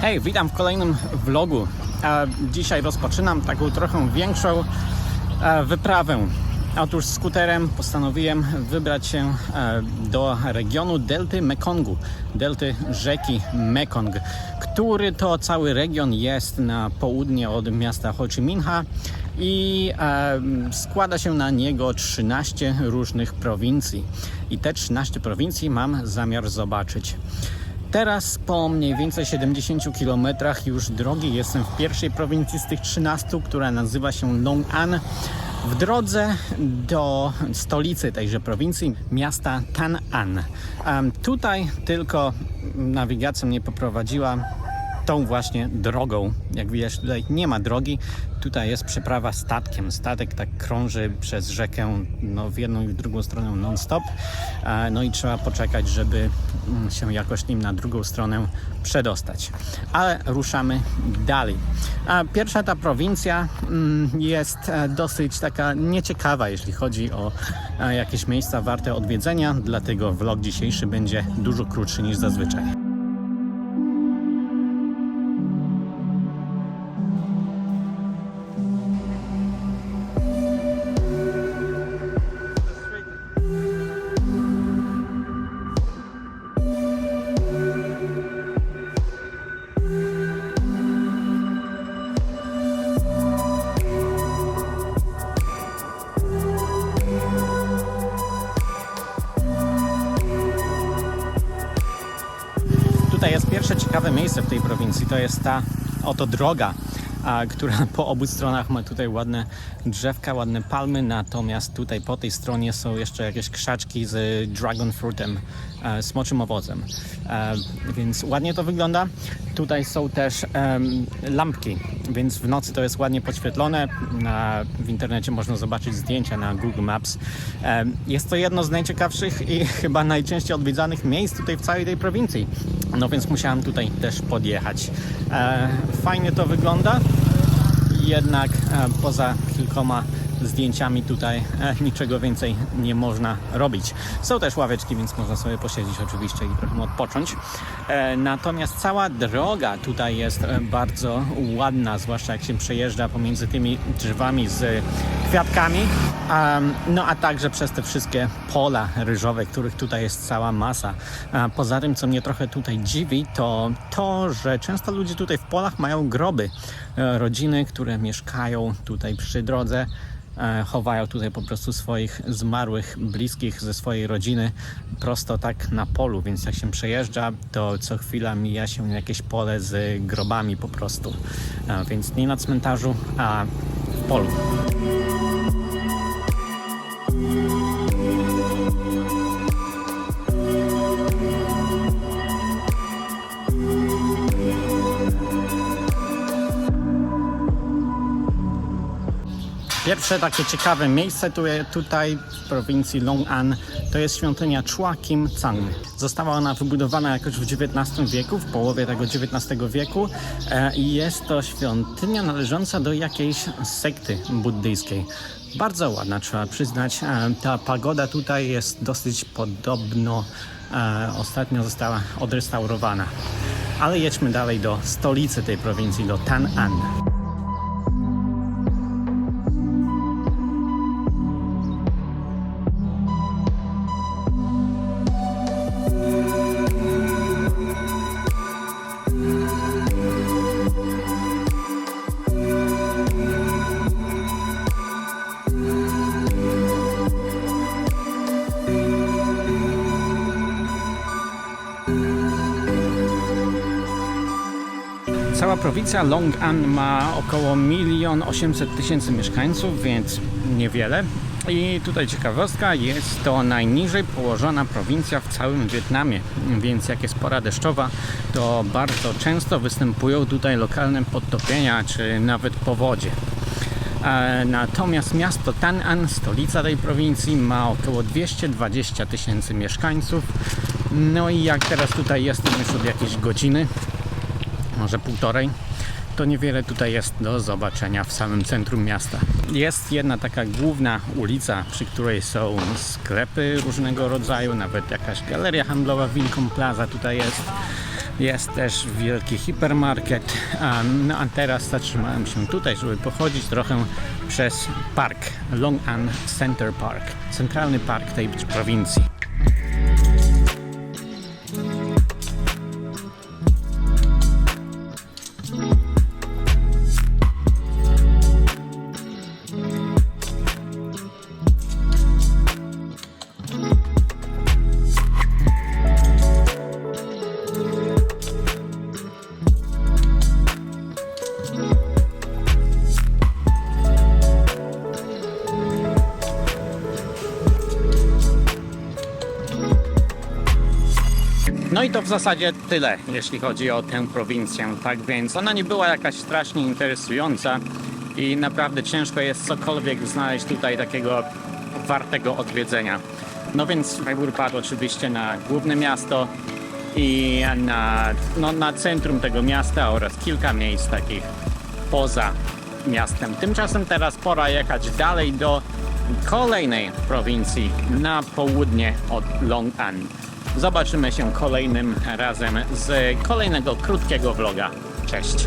Hej, witam w kolejnym vlogu. Dzisiaj rozpoczynam taką trochę większą e, wyprawę. Otóż skuterem postanowiłem wybrać się e, do regionu delty Mekongu, delty rzeki Mekong, który to cały region jest na południe od miasta Ho Chi Minha i e, składa się na niego 13 różnych prowincji. I te 13 prowincji mam zamiar zobaczyć. Teraz po mniej więcej 70 km już drogi jestem w pierwszej prowincji z tych 13, która nazywa się Long An. W drodze do stolicy tejże prowincji, miasta Tan An. Em, tutaj tylko nawigacja mnie poprowadziła tą właśnie drogą. Jak widać, tutaj nie ma drogi. Tutaj jest przeprawa statkiem. Statek tak krąży przez rzekę no, w jedną i w drugą stronę non-stop. E, No i trzeba poczekać, żeby mm, się jakoś nim na drugą stronę przedostać. Ale ruszamy dalej. Pierwsza ta prowincja mm, jest e, dosyć taka nieciekawa, jeśli chodzi o e, jakieś miejsca warte odwiedzenia, dlatego vlog dzisiejszy będzie dużo krótszy niż zazwyczaj. Tutaj jest pierwsze ciekawe miejsce w tej prowincji. To jest ta oto droga, a, która po obu stronach ma tutaj ładne drzewka, ładne palmy, natomiast tutaj po tej stronie są jeszcze jakieś krzaczki z dragon fruitem, e, smoczym owocem. E, więc ładnie to wygląda. Tutaj są też em, lampki, więc w nocy to jest ładnie podświetlone. W internecie można zobaczyć zdjęcia na Google Maps. Em, jest to jedno z najciekawszych i chyba najczęściej odwiedzanych miejsc tutaj w całej tej prowincji. No więc musiałem tutaj też podjechać. E, fajnie to wygląda, jednak e, poza kilkoma zdjęciami tutaj e, niczego więcej nie można robić. Są też ławeczki, więc można sobie posiedzieć oczywiście i trochę odpocząć. E, natomiast cała droga tutaj jest e, bardzo ładna, zwłaszcza jak się przejeżdża pomiędzy tymi drzewami z kwiatkami. No a także przez te wszystkie pola ryżowe, których tutaj jest cała masa. Poza tym, co mnie trochę tutaj dziwi, to to, że często ludzie tutaj w polach mają groby. Rodziny, które mieszkają tutaj przy drodze, chowają tutaj po prostu swoich zmarłych bliskich ze swojej rodziny prosto tak na polu, więc jak się przejeżdża, to co chwila mija się jakieś pole z grobami po prostu. E, Więc nie na cmentarzu, a w polu. Pierwsze takie ciekawe miejsce tu, tutaj w prowincji Long An to jest świątynia Chua Kim Cang. Została ona wybudowana jakoś w XIX wieku, w połowie tego XIX wieku e, i jest to świątynia należąca do jakiejś sekty buddyjskiej. Bardzo ładna, trzeba przyznać. E, ta pagoda tutaj jest dosyć podobno e, ostatnio została odrestaurowana. Ale jedźmy dalej do stolicy tej prowincji, do Tan An. Cała prowincja Long An ma około 1 800 tysięcy mieszkańców, więc niewiele. I tutaj ciekawostka, jest to najniżej położona prowincja w całym Wietnamie, więc jak jest pora deszczowa, to bardzo często występują tutaj lokalne podtopienia czy nawet powodzie. Natomiast miasto Tan An, stolica tej prowincji, ma około 220 tysięcy mieszkańców. No i jak teraz tutaj jestem już od jakiejś godziny, może półtorej, to niewiele tutaj jest do zobaczenia w samym centrum miasta. Jest jedna taka główna ulica, przy której są sklepy różnego rodzaju, nawet jakaś galeria handlowa Wilcom Plaza tutaj jest. Jest też wielki hipermarket. No a teraz zatrzymałem się tutaj, żeby pochodzić trochę przez park. Long An Center Park. Centralny park tej prowincji. No i to w zasadzie tyle, jeśli chodzi o tę prowincję. Tak więc ona nie była jakaś strasznie interesująca i naprawdę ciężko jest cokolwiek znaleźć tutaj takiego wartego odwiedzenia. No więc wybór padł oczywiście na główne miasto i na, no, na centrum tego miasta oraz kilka miejsc takich poza miastem. Tymczasem teraz pora jechać dalej do kolejnej prowincji na południe od Long An. Zobaczymy się kolejnym razem z kolejnego krótkiego vloga. Cześć!